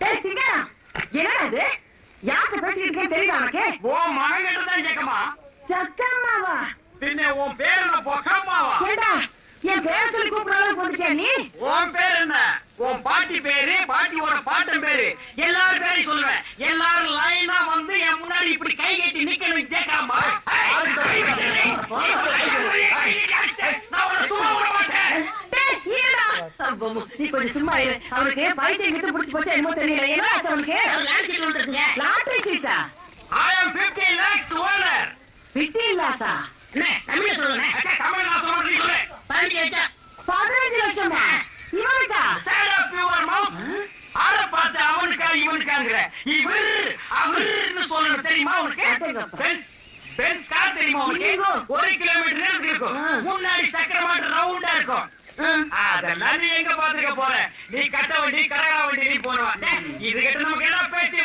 டேய் சிங்கா என்னடா இது? யார்கிட்ட பேசிட்டு இருக்கேன்னு தெரியுதா உனக்கு? உன் மகன்கிட்ட தான் கேட்கமா? சக்கம்மாவா? பின்ன உன் பேர் என்ன பொக்கம்மாவா? ஏண்டா? என் பேர் சொல்லி கூப்பிடாத போட்டுட்டியா நீ? உன் பேர் என்ன? உன் பாட்டி பேரு பாட்டியோட பாட்டன் பேரு. எல்லாரும் பேரையும் சொல்லுவேன். எல்லாரும் லைனா வந்து என் முன்னாடி இப்படி கை கட்டி நிக்கணும் ஜெயக்காமா நீ கொஞ்சம் சும்மா இரு. அவனுக்கு பைத்தியம் கிட்ட புடிச்சு போச்சு என்னமோ தெரியல. என்ன ஆச்சு அவனுக்கு? லாட்டரி சீட்டா 50 நீ சொல்லு. பதினஞ்சு லட்சமா. இவனுக்கா? Stand up your mouth. ஆளை பார்த்து அவனுக்கா இவனுக்காங்கிற. இவர் அவர்னு சொல்லணும். தெரியுமா உனக்கு? அடேங்கப்பா. பென்ஸ் பென்ஸ் கார் தெரியுமா உனக்கு. ஒரு கிலோமீட்டர் நேரத்துக்கு இருக்கும். முன்னாடி சக்கர மாட்டு ரவுண்டா இருக்கும். அதெல்லாம் நீ எங்க பாத்துக்க போற? நீ கட்ட வண்டி கடகா வண்டி நீ போன இது கிட்ட நமக்கு என்ன பேச்சு